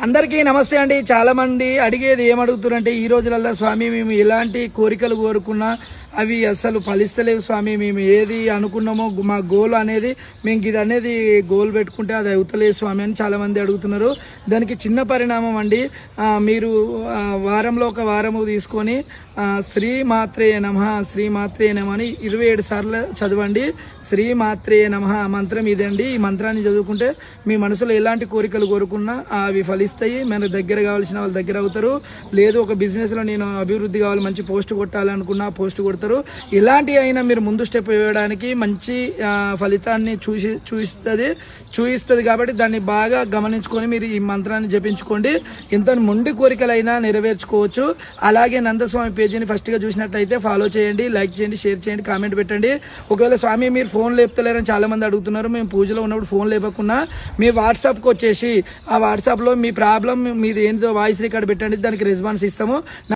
అందరికీ నమస్తే అండి. చాలా మంది అడిగేది ఏమడుగుతున్నారంటే ఈ రోజులలో స్వామి మేము ఎలాంటి కోరికలు కోరుకున్నా అవి అసలు ఫలిస్తలేవు స్వామి. మేము ఏది అనుకున్నామో మా గోల్ అనేది మేము ఇది అనేది గోల్ పెట్టుకుంటే అది అవుతలేదు స్వామి అని చాలామంది అడుగుతున్నారు. దానికి చిన్న పరిణామం అండి మీరు వారంలో ఒక వారము తీసుకొని ఆ, శ్రీ నమ శ్రీమాత్రే నమ అని ఇరవై ఏడు సార్లు చదవండి. శ్రీమాత్రేయ నమ మంత్రం ఇదండి. ఈ మంత్రాన్ని చదువుకుంటే మీ మనసులో ఎలాంటి కోరికలు కోరుకున్నా అవి ఫలిస్తాయి. మన దగ్గర కావాల్సిన వాళ్ళ దగ్గర అవుతారు. లేదు ఒక బిజినెస్లో నేను అభివృద్ధి కావాలి మంచి పోస్ట్ కొట్టాలనుకున్నా పోస్ట్ కొడతారు. ఇలాంటి అయినా మీరు ముందు స్టెప్ వేయడానికి మంచి ఫలితాన్ని చూసి చూపిస్తుంది చూపిస్తుంది కాబట్టి దాన్ని బాగా గమనించుకొని మీరు ఈ మంత్రాన్ని జపించుకోండి. ఇంత మొండి కోరికలైనా నెరవేర్చుకోవచ్చు. అలాగే నందస్వామి పేజీని ఫస్ట్గా చూసినట్లయితే ఫాలో చేయండి లైక్ చేయండి షేర్ చేయండి కామెంట్ పెట్టండి. ఒకవేళ స్వామి మీరు ఫోన్ లేపుతలేరని చాలామంది అడుగుతున్నారు. మేము పూజలో ఉన్నప్పుడు ఫోన్ లేపకుండా మీ వాట్సాప్కి వచ్చేసి ఆ వాట్సాప్లో మీ ప్రాబ్లం మీది ఏందో వాయిస్ రికార్డ్ పెట్టండి దానికి రెస్పాన్స్ ఇస్తాము.